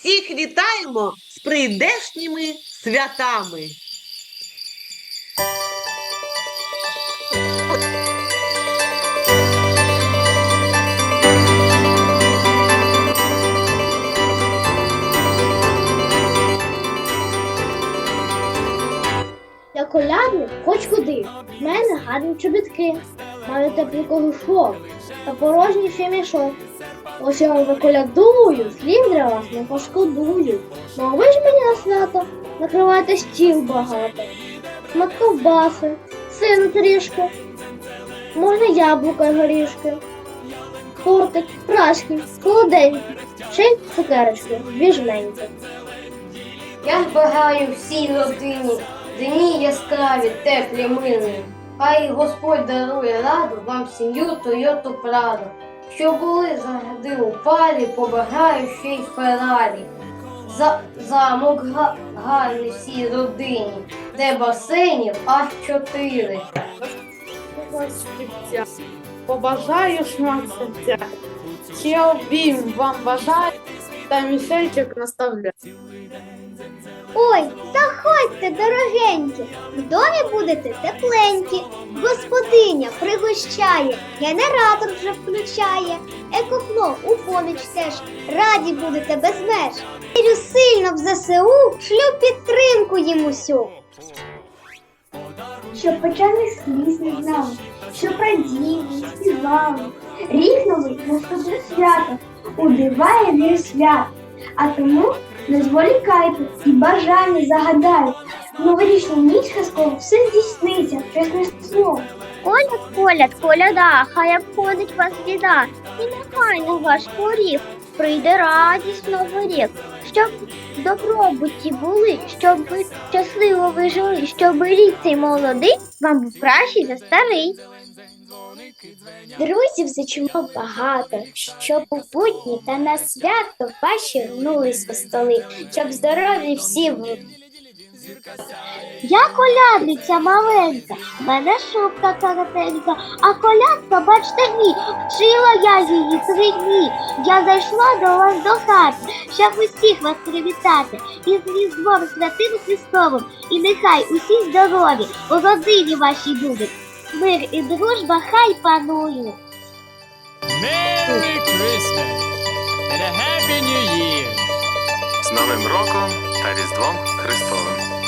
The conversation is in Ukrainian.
Всіх вітаємо з прийдешніми святами. Я колядник хоч куди. В мене гарні чобітки. Маю теплий кожушок та порожній ще мішок. Ось я вам заколядую, слів для вас не пошкодую. Ну а ви ж мені на свято накривайте стіл багато. Смак ковбаси, сину трішки. Можна яблука й горішки. Тортик, прашки, холоденькі, ще й цукерочки, біжненькі. Я збагаю всій родині, дні яскраві, теплі, милі. Хай Господь дарує раду вам сім'ю Тойоту Праду. Що були завжди у парі, побагаю ще й Феррарі. За, замок га, гарний всій родині, де басейнів аж чотири. Побажаю шмат серця. Ще обійм вам бажаю та мішечок наставляю. Ой, заходьте, дорогенькі, в домі будете тепленькі. Господиня пригощає, генератор вже включає, екофло у поміч теж. Раді будете без меж. Вірю сильно в ЗСУ, шлю підтримку їм усю. Щоб печальних сліз не знали, щоб раділи, співали. Рік новий наступне свято, убиває вір свят. А тому не зволікайте і бажання загадайте. Новорічну ніч казково все здійсниться, чесне слово. Коляд, коляд, коляда, хай обходить вас біда, і нехай на ваш поріг прийде радість новий рік, щоб добробуті були, щоб ви щасливо ви жили, щоб рік цей молодий вам був кращий за старий. Друзів зачимо багато, щоб у будні та на свято ваші рнулись у столи, щоб здорові всі були. Я колядниця маленька, мене шубка коротенька, а колядка, бачте мій, вчила я її три дні. Я зайшла до вас до хати, щоб усіх вас привітати, і з різдвом святим Христовим, і нехай усі здорові, у родині вашій будуть. Мир і дружба хай панують. Merry Christmas and a Happy New Year! З Новим роком та Різдвом Христовим.